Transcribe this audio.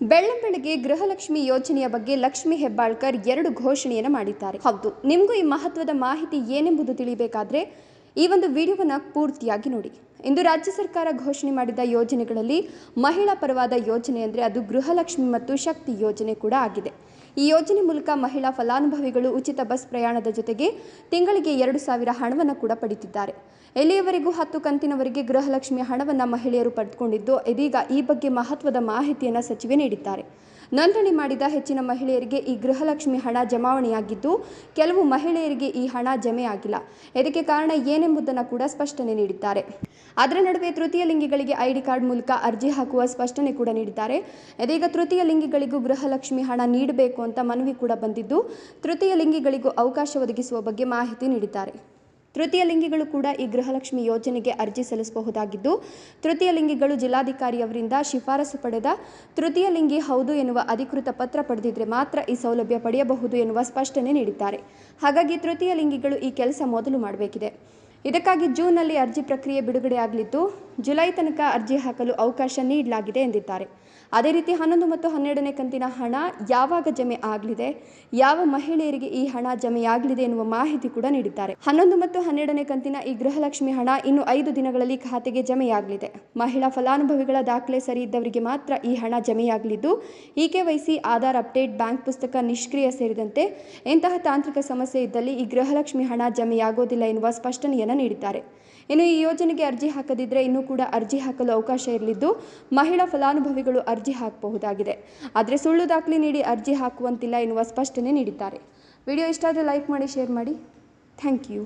ಬೆಳ್ಳಂಬೆಳಗ್ಗೆ ಗೃಹಲಕ್ಷ್ಮಿ ಯೋಜನೆಯ ಬಗ್ಗೆ ಲಕ್ಷ್ಮಿ ಹೆಬ್ಬಾಳ್ಕರ್ ಎರಡು ಘೋಷಣೆಯನ್ನು ಮಾಡಿದ್ದಾರೆ. ಹೌದು, ನಿಮಗೂ ಈ ಮಹತ್ವದ ಮಾಹಿತಿ ಏನೆಂಬುದು ತಿಳಿಬೇಕಾದ್ರೆ ಈ ಒಂದು ವಿಡಿಯೋವನ್ನು ಪೂರ್ತಿಯಾಗಿ ನೋಡಿ. ಇಂದು ರಾಜ್ಯ ಸರ್ಕಾರ ಘೋಷಣೆ ಮಾಡಿದ ಯೋಜನೆಗಳಲ್ಲಿ ಮಹಿಳಾ ಪರವಾದ ಯೋಜನೆ ಅಂದರೆ ಅದು ಗೃಹಲಕ್ಷ್ಮಿ ಮತ್ತು ಶಕ್ತಿ ಯೋಜನೆ ಕೂಡ ಆಗಿದೆ. ಈ ಯೋಜನೆ ಮೂಲಕ ಮಹಿಳಾ ಫಲಾನುಭವಿಗಳು ಉಚಿತ ಬಸ್ ಪ್ರಯಾಣದ ಜೊತೆಗೆ ತಿಂಗಳಿಗೆ ಎರಡು ಸಾವಿರ ಹಣವನ್ನು ಕೂಡ ಪಡೆಯುತ್ತಿದ್ದಾರೆ ಎಲ್ಲಿಯವರೆಗೂ ಹತ್ತು ಕಂತಿನವರೆಗೆ ಗೃಹಲಕ್ಷ್ಮಿ ಹಣವನ್ನು ಮಹಿಳೆಯರು ಪಡೆದುಕೊಂಡಿದ್ದು ಇದೀಗ ಈ ಬಗ್ಗೆ ಮಹತ್ವದ ಮಾಹಿತಿಯನ್ನು ಸಚಿವೆ ನೀಡಿದ್ದಾರೆ. ನೋಂದಣಿ ಮಾಡಿದ ಹೆಚ್ಚಿನ ಮಹಿಳೆಯರಿಗೆ ಈ ಗೃಹಲಕ್ಷ್ಮಿ ಹಣ ಜಮಾವಣೆಯಾಗಿದ್ದು, ಕೆಲವು ಮಹಿಳೆಯರಿಗೆ ಈ ಹಣ ಜಮೆಯಾಗಿಲ್ಲ ಇದಕ್ಕೆ ಕಾರಣ ಏನೆಂಬುದನ್ನು ಕೂಡ ಸ್ಪಷ್ಟನೆ ನೀಡಿದ್ದಾರೆ. ಅದರ ನಡುವೆ ತೃತೀಯ ಲಿಂಗಿಗಳಿಗೆ ಐಡಿ ಕಾರ್ಡ್ ಮೂಲಕ ಅರ್ಜಿ ಹಾಕುವ ಸ್ಪಷ್ಟನೆ ಕೂಡ ನೀಡಿದ್ದಾರೆ. ಇದೀಗ ತೃತೀಯ ಲಿಂಗಿಗಳಿಗೂ ಗೃಹಲಕ್ಷ್ಮಿ ಹಣ ನೀಡಬೇಕು ಅಂತ ಮನವಿ ಕೂಡ ಬಂದಿದ್ದು, ತೃತೀಯ ಲಿಂಗಿಗಳಿಗೂ ಅವಕಾಶ ಒದಗಿಸುವ ಬಗ್ಗೆ ಮಾಹಿತಿ ನೀಡಿದ್ದಾರೆ. ತೃತೀಯ ಲಿಂಗಿಗಳು ಕೂಡ ಈ ಗೃಹಲಕ್ಷ್ಮಿ ಯೋಜನೆಗೆ ಅರ್ಜಿ ಸಲ್ಲಿಸಬಹುದಾಗಿದ್ದು, ತೃತೀಯ ಲಿಂಗಿಗಳು ಜಿಲ್ಲಾಧಿಕಾರಿಯವರಿಂದ ಶಿಫಾರಸು ಪಡೆದ ತೃತೀಯ ಲಿಂಗಿ ಹೌದು ಎನ್ನುವ ಅಧಿಕೃತ ಪತ್ರ ಪಡೆದಿದ್ರೆ ಮಾತ್ರ ಈ ಸೌಲಭ್ಯ ಪಡೆಯಬಹುದು ಎನ್ನುವ ಸ್ಪಷ್ಟನೆ ನೀಡಿದ್ದಾರೆ. ಹಾಗಾಗಿ ತೃತೀಯ ಲಿಂಗಿಗಳು ಈ ಕೆಲಸ ಮೊದಲು ಮಾಡಬೇಕಿದೆ. ಇದಕ್ಕಾಗಿ ಜೂನ್ನಲ್ಲಿ ಅರ್ಜಿ ಪ್ರಕ್ರಿಯೆ ಬಿಡುಗಡೆಯಾಗಲಿದ್ದು ಜುಲೈ ತನಕ ಅರ್ಜಿ ಹಾಕಲು ಅವಕಾಶ ನೀಡಲಾಗಿದೆ ಎಂದಿದ್ದಾರೆ. ಅದೇ ರೀತಿ ಹನ್ನೊಂದು ಮತ್ತು ಹನ್ನೆರಡನೇ ಕಂತಿನ ಹಣ ಯಾವಾಗ ಜಮೆ ಆಗಲಿದೆ, ಯಾವ ಮಹಿಳೆಯರಿಗೆ ಈ ಹಣ ಜಮೆಯಾಗಲಿದೆ ಎನ್ನುವ ಮಾಹಿತಿ ಕೂಡ ನೀಡಿದ್ದಾರೆ. ಹನ್ನೊಂದು ಮತ್ತು ಹನ್ನೆರಡನೇ ಕಂತಿನ ಈ ಗೃಹಲಕ್ಷ್ಮಿ ಹಣ ಇನ್ನು ಐದು ದಿನಗಳಲ್ಲಿ ಖಾತೆಗೆ ಜಮೆಯಾಗಲಿದೆ. ಮಹಿಳಾ ಫಲಾನುಭವಿಗಳ ದಾಖಲೆ ಸರಿ ಇದ್ದವರಿಗೆ ಮಾತ್ರ ಈ ಹಣ ಜಮೆಯಾಗಲಿದ್ದು E eKYC, Aadhaar update, bank ಪುಸ್ತಕ ನಿಷ್ಕ್ರಿಯ ಸೇರಿದಂತೆ ಇಂತಹ ತಾಂತ್ರಿಕ ಸಮಸ್ಯೆ ಇದ್ದಲ್ಲಿ ಈ ಗೃಹಲಕ್ಷ್ಮಿ ಹಣ ಜಮೆಯಾಗೋದಿಲ್ಲ ಎನ್ನುವ ಸ್ಪಷ್ಟನೆಯನ್ನು ನೀಡಿದ್ದಾರೆ. ಇನ್ನು ಈ ಯೋಜನೆಗೆ ಅರ್ಜಿ ಹಾಕದಿದ್ದರೆ ಇನ್ನೂ ಕೂಡ ಅರ್ಜಿ ಹಾಕಲು ಅವಕಾಶ ಇರಲಿದ್ದು ಮಹಿಳಾ ಫಲಾನುಭವಿಗಳು ಅರ್ಜಿ ಹಾಕಬಹುದಾಗಿದೆ. ಆದರೆ ಸುಳ್ಳು ದಾಖಲೆ ನೀಡಿ ಅರ್ಜಿ ಹಾಕುವಂತಿಲ್ಲ ಎನ್ನುವ ಸ್ಪಷ್ಟನೆ ನೀಡಿದ್ದಾರೆ. ವಿಡಿಯೋ ಇಷ್ಟ ಆದರೆ ಲೈಕ್ ಮಾಡಿ, ಶೇರ್ ಮಾಡಿ. Thank you.